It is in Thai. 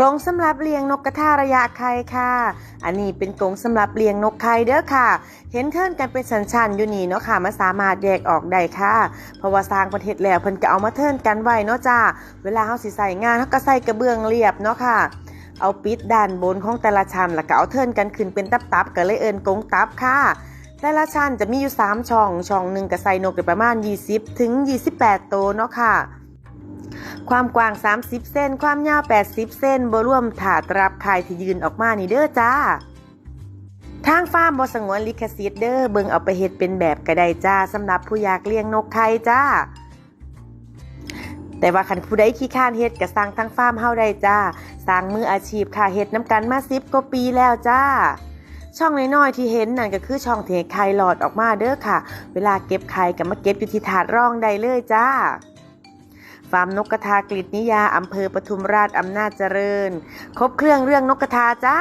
กรงสำหรับเลี้ยงนกกระทาระยะไข่ค่ะ อันนี้เป็นกรงสำหรับเลี้ยงนกไข่เด้อค่ะ เห็นเทินกันเป็นสันชันๆอยู่นี่เนาะค่ะมาสามารถแยกออกได้ค่ะ เพราะว่าสร้างประเทศแล้วเพิ่นก็เอามาเทินกันไว้เนาะจ้า เวลาเฮาสิใส่งานเฮาก็ใส่กระเบื้องเรียบเนาะค่ะเอาปิดด้านบนของแต่ละชั้นแล้วก็เอาเทินกันขึ้นเป็นตับๆก็เลยเอิ้นกรงตับค่ะแต่ละชั้นจะมีอยู่ 3 ช่อง ช่องหนึ่งก็ใส่นกได้ประมาณ 20 ถึง 28 ตัวเนาะค่ะ ความกว้าง 30 เส้น ความยาว 80 เส้นบ่รวมถาตรับไข่ที่ยืนออกมานี่เด้อจ้า ทางฟาร์มบสงวนลิขสิทธิ์เด้อเบิงเอาไปเฮ็ดเป็นแบบก็ได้จ้าสำหรับผู้อยากเลี้ยงนกไข่จ้า แต่ว่าคันผู้ใดขี้ข้านเฮ็ดก็สั่งทางฟาร์มเฮาได้จ้าสร้างมืออาชีพค่ะเฮ็ดน้ำกันมา10กว่าปีแล้วจ้าช่องน้อยๆที่เห็นนั่นก็คือช่องเทไข่หลอดออกมาเด้อค่ะ เวลาเก็บไข่ก็มาเก็บอยู่ที่ถาดร่องได้เลยจ้า ฟาร์มนกกระทากฤษนิยาอำเภอปทุมราชอำนาจเจริญ ครบเครื่องเรื่องนกกระทาจ้า